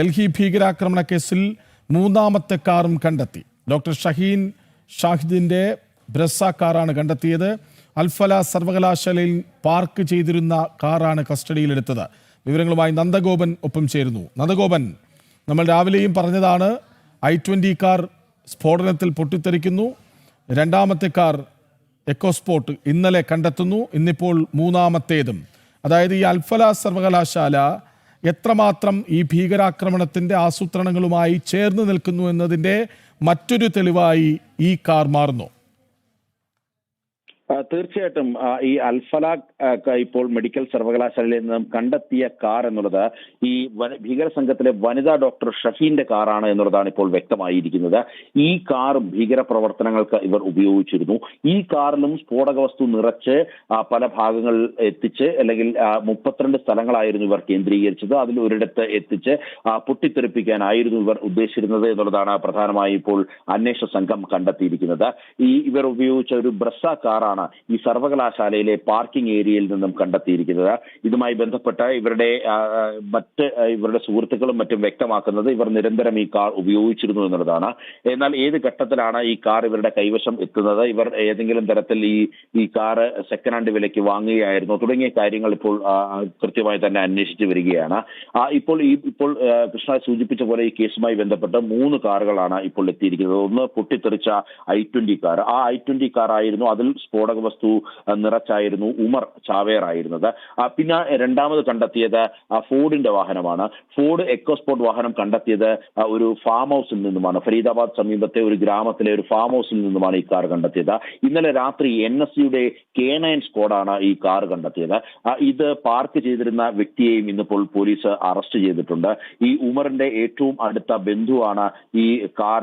ഡൽഹി ഭീകരാക്രമണ കേസിൽ മൂന്നാമത്തെ കാറും കണ്ടെത്തി. ഡോക്ടർ ഷഹീൻ ഷാഹിദിന്റെ ബ്രസ കാറാണ് കണ്ടെത്തിയത്. അൽഫല സർവകലാശാലയിൽ പാർക്ക് ചെയ്തിരുന്ന കാറാണ് കസ്റ്റഡിയിലെടുത്തത്. വിവരങ്ങളുമായി നന്ദഗോപൻ ഒപ്പം ചേരുന്നു. നന്ദഗോപൻ നമ്മൾ രാവിലെയും പറഞ്ഞതാണ് ഐ ട്വന്റി കാർ സ്ഫോടനത്തിൽ പൊട്ടിത്തെറിക്കുന്നു. രണ്ടാമത്തെ കാർ എക്കോസ്പോർട്ട് ഇന്നലെ കണ്ടെത്തുന്നു. ഇന്നിപ്പോൾ മൂന്നാമത്തേതും. അതായത് ഈ അൽഫല സർവകലാശാല എത്രമാത്രം ഈ ഭീകരാക്രമണത്തിന്റെ ആസൂത്രണങ്ങളുമായി ചേർന്ന് നിൽക്കുന്നു എന്നതിന്റെ മറ്റൊരു തെളിവായി ഈ കാർ മാറുന്നു. തീർച്ചയായിട്ടും ഈ അൽഫലാഖ് ഇപ്പോൾ മെഡിക്കൽ സർവകലാശാലയിൽ നിന്നും കണ്ടെത്തിയ കാർ എന്നുള്ളത് ഈ ഭീകര സംഘത്തിലെ വനിതാ ഡോക്ടർ ഷഫീന്റെ കാറാണ് എന്നുള്ളതാണ് ഇപ്പോൾ വ്യക്തമായിരിക്കുന്നത്. ഈ കാർ ഭീകര പ്രവർത്തനങ്ങൾക്ക് ഇവർ ഉപയോഗിച്ചിരുന്നു. ഈ കാറിലും സ്ഫോടക വസ്തു നിറച്ച് പല ഭാഗങ്ങളിൽ എത്തിച്ച് അല്ലെങ്കിൽ മുപ്പത്തിരണ്ട് സ്ഥലങ്ങളായിരുന്നു ഇവർ കേന്ദ്രീകരിച്ചത്. അതിൽ ഒരിടത്ത് എത്തിച്ച് പൊട്ടിത്തെറിപ്പിക്കാനായിരുന്നു ഇവർ ഉദ്ദേശിച്ചിരുന്നത് എന്നുള്ളതാണ് പ്രധാനമായും ഇപ്പോൾ അന്വേഷണ സംഘം കണ്ടെത്തിയിരിക്കുന്നത്. ഈ ഇവർ ഉപയോഗിച്ച ഒരു ബ്രസ കാറാണ് ഈ സർവകലാശാലയിലെ പാർക്കിംഗ് ഏരിയയിൽ നിന്നും കണ്ടെത്തിയിരിക്കുന്നത്. ഇതുമായി ബന്ധപ്പെട്ട് ഇവരുടെ മറ്റ് ഇവരുടെ സുഹൃത്തുക്കളും മറ്റും വ്യക്തമാക്കുന്നത് ഇവർ നിരന്തരം ഈ കാർ ഉപയോഗിച്ചിരുന്നു എന്നുള്ളതാണ്. എന്നാൽ ഏത് ഘട്ടത്തിലാണ് ഈ കാർ ഇവരുടെ കൈവശം എത്തുന്നത്? ഇവർ ഏതെങ്കിലും തരത്തിൽ ഈ ഈ കാർ സെക്കൻഡ് ഹാൻഡ് വിലയ്ക്ക് വാങ്ങുകയായിരുന്നു. തുടങ്ങിയ കാര്യങ്ങൾ ഇപ്പോൾ കൃത്യമായി തന്നെ അന്വേഷിച്ചു വരികയാണ്. ഇപ്പോൾ ഈ ഇപ്പോൾ കൃഷ്ണ സൂചിപ്പിച്ച പോലെ ഈ കേസുമായി ബന്ധപ്പെട്ട് മൂന്ന് കാറുകളാണ് ഇപ്പോൾ എത്തിയിരിക്കുന്നത്. ഒന്ന് പൊട്ടിത്തെറിച്ച ഐ ട്വന്റി കാർ. ആ ഐ ട്വന്റി കാർ ആയിരുന്നു അതിൽ സ്ഫോടക വസ്തു നിറച്ചായിരുന്നു ഉമർ ചാവേർ ആയിരുന്നത് പിന്നെ രണ്ടാമത് കണ്ടെത്തിയത് ഫോർഡിന്റെ വാഹനമാണ്. ഫോർഡ് എക്കോസ്പോർട്ട് വാഹനം കണ്ടെത്തിയത് ഒരു ഫാം ഹൗസിൽ നിന്നുമാണ്. ഫരീദാബാദ് സമീപത്തെ ഒരു ഗ്രാമത്തിലെ ഒരു ഫാം ഹൗസിൽ നിന്നുമാണ് ഈ കാർ കണ്ടെത്തിയത്. ഇന്നലെ രാത്രി എൻ എസ് സിയുടെ കെ നയൻ സ്ക്വാഡാണ് ഈ കാർ കണ്ടെത്തിയത്. ഇത് പാർക്ക് ചെയ്തിരുന്ന വ്യക്തിയെയും ഇന്നിപ്പോൾ പോലീസ് അറസ്റ്റ് ചെയ്തിട്ടുണ്ട്. ഈ ഉമറിന്റെ ഏറ്റവും അടുത്ത ബന്ധുവാണ് ഈ കാർ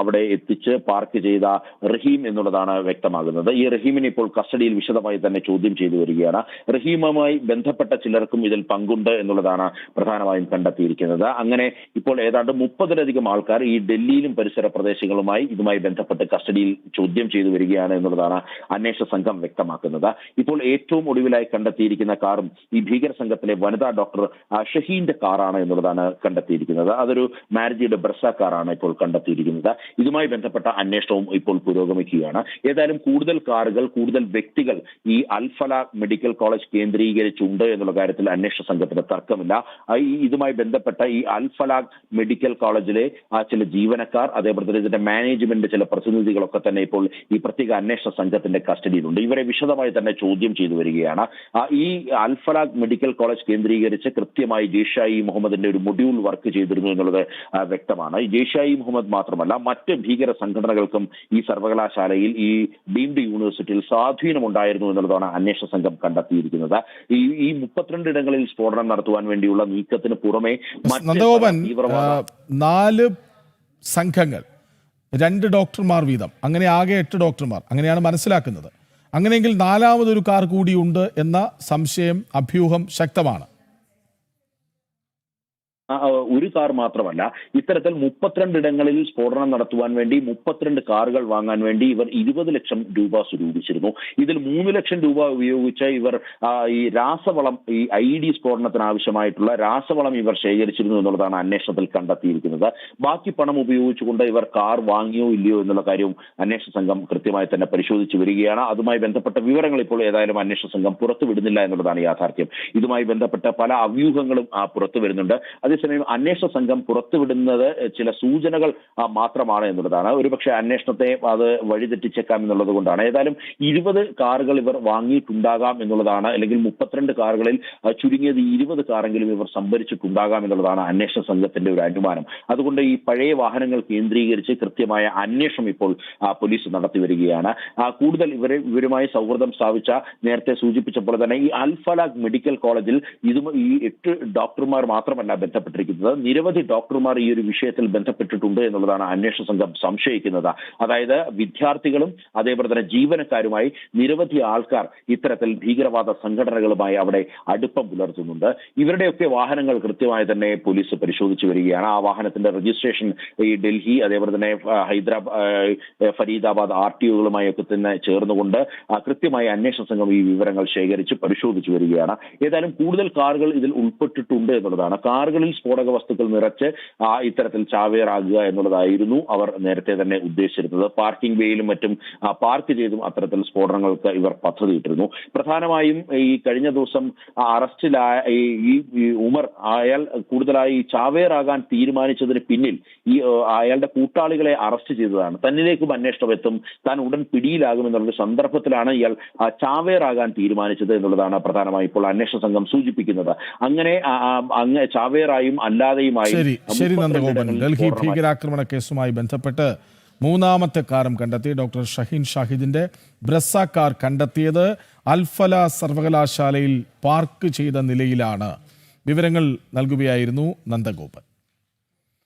അവിടെ എത്തിച്ച് പാർക്ക് ചെയ്ത റഹീം എന്നുള്ളതാണ് വ്യക്തമാകുന്നത്. ഈ റഹീമിനെ ഇപ്പോൾ കസ്റ്റഡിയിൽ വിശദമായി തന്നെ ചോദ്യം ചെയ്തു വരികയാണ്. റഹീമുമായി ബന്ധപ്പെട്ട ചിലർക്കും ഇതിൽ പങ്കുണ്ട് എന്നുള്ളതാണ് പ്രധാനമായും കണ്ടെത്തിയിരിക്കുന്നത്. അങ്ങനെ ഇപ്പോൾ ഏതാണ്ട് മുപ്പതിലധികം ആൾക്കാർ ഈ ഡൽഹിയിലും പരിസര പ്രദേശങ്ങളുമായി ഇതുമായി ബന്ധപ്പെട്ട് കസ്റ്റഡിയിൽ ചോദ്യം ചെയ്തു വരികയാണ് എന്നുള്ളതാണ് അന്വേഷണ സംഘം വ്യക്തമാക്കുന്നത്. ഇപ്പോൾ ഏറ്റവും ഒടുവിലായി കണ്ടെത്തിയിരിക്കുന്ന കാറും ഈ ഭീകര സംഘത്തിലെ വനിതാ ഡോക്ടർ ഷഹീന്റെ കാറാണ് എന്നുള്ളതാണ് കണ്ടെത്തിയിരിക്കുന്നത്. അതൊരു മാരുതിയുടെ ബ്രസ കാറാണ് ഇപ്പോൾ കണ്ടെത്തിയിരിക്കുന്നത്. ഇതുമായി ബന്ധപ്പെട്ട അന്വേഷണവും ഇപ്പോൾ പുരോഗമിക്കുകയാണ്. ഏതായാലും കൂടുതൽ കാറുകൾ കൂടുതൽ വ്യക്തികൾ ഈ അൽഫല മെഡിക്കൽ കോളേജ് കേന്ദ്രീകരിച്ചുണ്ട് എന്നുള്ള കാര്യത്തിൽ അന്വേഷണ സംഘത്തിന് തർക്കമില്ല. ഇതുമായി ബന്ധപ്പെട്ട ഈ അൽഫല മെഡിക്കൽ കോളേജിലെ ആ ചില ജീവനക്കാർ അതേപോലെ തന്നെ ഇതിന്റെ മാനേജ്മെന്റ് ചില പ്രതിനിധികളൊക്കെ തന്നെ ഇപ്പോൾ ഈ പ്രത്യേക അന്വേഷണ സംഘത്തിന്റെ കസ്റ്റഡിയിലുണ്ട്. ഇവരെ വിശദമായി തന്നെ ചോദ്യം ചെയ്തു വരികയാണ്. ഈ അൽഫലാഖ് മെഡിക്കൽ കോളേജ് കേന്ദ്രീകരിച്ച് കൃത്യമായി ജെയ്ഷായി മുഹമ്മദിന്റെ ഒരു മൊഡ്യൂൾ വർക്ക് ചെയ്തിരുന്നു എന്നുള്ളത് വ്യക്തമാണ്. ജയ്ഷായി മുഹമ്മദ് മാത്രമല്ല മറ്റ് ഭീകര സംഘടനകൾക്കും ഈ സർവകലാശാലയിൽ ഈ ഡീംഡ് യൂണിവേഴ്സിറ്റിയിൽ സ്വാധീനമുണ്ടായിരുന്നു എന്നുള്ളതാണ് അന്വേഷണ സംഘം കണ്ടെത്തിയിരിക്കുന്നത്. ഈ ഈ മുപ്പത്തിരണ്ട് ഇടങ്ങളിൽ സ്ഫോടനം നടത്തുവാൻ വേണ്ടിയുള്ള നീക്കത്തിന് പുറമെ നന്ദഗോപൻ നാല് സംഘങ്ങൾ രണ്ട് ഡോക്ടർമാർ വീതം അങ്ങനെ ആകെ എട്ട് ഡോക്ടർമാർ അങ്ങനെയാണ് മനസ്സിലാക്കുന്നത്. അങ്ങനെയെങ്കിൽ നാലാമതൊരു കാർ കൂടിയുണ്ട് എന്ന സംശയം അഭ്യൂഹം ശക്തമാണ്. ഒരു കാർ മാത്രമല്ല ഇത്തരത്തിൽ മുപ്പത്തിരണ്ട് ഇടങ്ങളിൽ സ്ഫോടനം നടത്തുവാൻ വേണ്ടി മുപ്പത്തിരണ്ട് കാറുകൾ വാങ്ങാൻ വേണ്ടി ഇവർ ഇരുപത് ലക്ഷം രൂപ സ്വരൂപിച്ചിരുന്നു. ഇതിൽ മൂന്ന് ലക്ഷം രൂപ ഉപയോഗിച്ച് ഇവർ ഈ രാസവളം ഈ ഐ ഡി സ്ഫോടനത്തിന് ആവശ്യമായിട്ടുള്ള രാസവളം ഇവർ ശേഖരിച്ചിരുന്നു എന്നുള്ളതാണ് അന്വേഷണത്തിൽ കണ്ടെത്തിയിരിക്കുന്നത്. ബാക്കി പണം ഉപയോഗിച്ചുകൊണ്ട് ഇവർ കാർ വാങ്ങിയോ ഇല്ലയോ എന്നുള്ള കാര്യവും അന്വേഷണ സംഘം കൃത്യമായി തന്നെ പരിശോധിച്ചു വരികയാണ്. അതുമായി ബന്ധപ്പെട്ട വിവരങ്ങൾ ഇപ്പോൾ ഏതായാലും അന്വേഷണ സംഘം പുറത്തുവിടുന്നില്ല എന്നുള്ളതാണ് യാഥാർത്ഥ്യം. ഇതുമായി ബന്ധപ്പെട്ട പല അവ്യൂഹങ്ങളും പുറത്തു വരുന്നുണ്ട് അതേസമയം അന്വേഷണ സംഘം പുറത്തുവിടുന്നത് ചില സൂചനകൾ മാത്രമാണ് എന്നുള്ളതാണ്. ഒരുപക്ഷെ അന്വേഷണത്തെ അത് വഴിതെറ്റിച്ചേക്കാം എന്നുള്ളത് കൊണ്ടാണ്. ഏതായാലും ഇരുപത് കാറുകൾ ഇവർ വാങ്ങിയിട്ടുണ്ടാകാം എന്നുള്ളതാണ് അല്ലെങ്കിൽ മുപ്പത്തിരണ്ട് കാറുകളിൽ ചുരുങ്ങിയത് ഇരുപത് കാറെങ്കിലും ഇവർ സംഭരിച്ചിട്ടുണ്ടാകാം എന്നുള്ളതാണ് അന്വേഷണ സംഘത്തിന്റെ ഒരു അനുമാനം. അതുകൊണ്ട് ഈ പഴയ വാഹനങ്ങൾ കേന്ദ്രീകരിച്ച് കൃത്യമായ അന്വേഷണം ഇപ്പോൾ പോലീസ് നടത്തി വരികയാണ്. കൂടുതൽ ഇവരെ ഇവരുമായി സൗഹൃദം സ്ഥാപിച്ച നേരത്തെ സൂചിപ്പിച്ച പോലെ തന്നെ ഈ അൽഫലാഖ് മെഡിക്കൽ കോളേജിൽ ഇതും ഈ എട്ട് ഡോക്ടർമാർ മാത്രമല്ല ബന്ധപ്പെട്ടിരിക്കുന്നത്. നിരവധി ഡോക്ടർമാർ ഈ ഒരു വിഷയത്തിൽ ബന്ധപ്പെട്ടിട്ടുണ്ട് എന്നുള്ളതാണ് അന്വേഷണ സംഘം സംശയിക്കുന്നത്. അതായത് വിദ്യാർത്ഥികളും അതേപോലെ തന്നെ ജീവനക്കാരുമായി നിരവധി ആൾക്കാർ ഇത്തരത്തിൽ ഭീകരവാദ സംഘടനകളുമായി അവിടെ അടുപ്പം പുലർത്തുന്നുണ്ട്. ഇവരുടെയൊക്കെ വാഹനങ്ങൾ കൃത്യമായി തന്നെ പോലീസ് പരിശോധിച്ചു വരികയാണ്. ആ വാഹനത്തിന്റെ രജിസ്ട്രേഷൻ ഈ ഡൽഹി അതേപോലെ തന്നെ ഹൈദരാബാദ് ഫരീദാബാദ് ആർ ടി ഒക്കെ തന്നെ ചേർന്നുകൊണ്ട് കൃത്യമായി അന്വേഷണ സംഘം ഈ വിവരങ്ങൾ ശേഖരിച്ച് പരിശോധിച്ചു വരികയാണ്. ഏതായാലും കൂടുതൽ കാറുകൾ ഇതിൽ ഉൾപ്പെട്ടിട്ടുണ്ട് എന്നുള്ളതാണ്. കാറുകളിൽ സ്ഫോടക വസ്തുക്കൾ നിറച്ച് ഇത്തരത്തിൽ ചാവേറാകുക എന്നുള്ളതായിരുന്നു അവർ നേരത്തെ തന്നെ ഉദ്ദേശിച്ചിരുന്നത്. പാർക്കിംഗ് വേയിലും മറ്റും പാർക്ക് ചെയ്തും അത്തരത്തിൽ സ്ഫോടനങ്ങൾക്ക് ഇവർ പദ്ധതിയിട്ടിരുന്നു. പ്രധാനമായും ഈ കഴിഞ്ഞ ദിവസം അറസ്റ്റിലായ ഈ ഉമർ അയാൾ കൂടുതലായി ചാവേറാകാൻ തീരുമാനിച്ചതിന് പിന്നിൽ ഈ അയാളുടെ കൂട്ടാളികളെ അറസ്റ്റ് ചെയ്തതാണ്. തന്നിലേക്കും അന്വേഷണം എത്തും. താൻ ഉടൻ പിടിയിലാകും എന്നുള്ള സന്ദർഭത്തിലാണ് ഇയാൾ ചാവേറാകാൻ തീരുമാനിച്ചത് എന്നുള്ളതാണ് പ്രധാനമായും ഇപ്പോൾ അന്വേഷണ സംഘം സൂചിപ്പിക്കുന്നത്. അങ്ങനെ ആ, ആ, അല്ലാതെയുമായി ശരി ശരി നന്ദഗോപൻ ഡൽഹി. ഭീകരാക്രമണ കേസുമായി ബന്ധപ്പെട്ട് മൂന്നാമത്തെ കാരം കണ്ടെത്തി ഡോക്ടർ ഷഹീൻ ഷാഹിദിന്റെ ബ്രസ കാർ കണ്ടെത്തിയത് അൽഫല സർവകലാശാലയിൽ പാർക്ക് ചെയ്ത നിലയിലാണ് വിവരങ്ങൾ നൽകുകയായിരുന്നു നന്ദഗോപൻ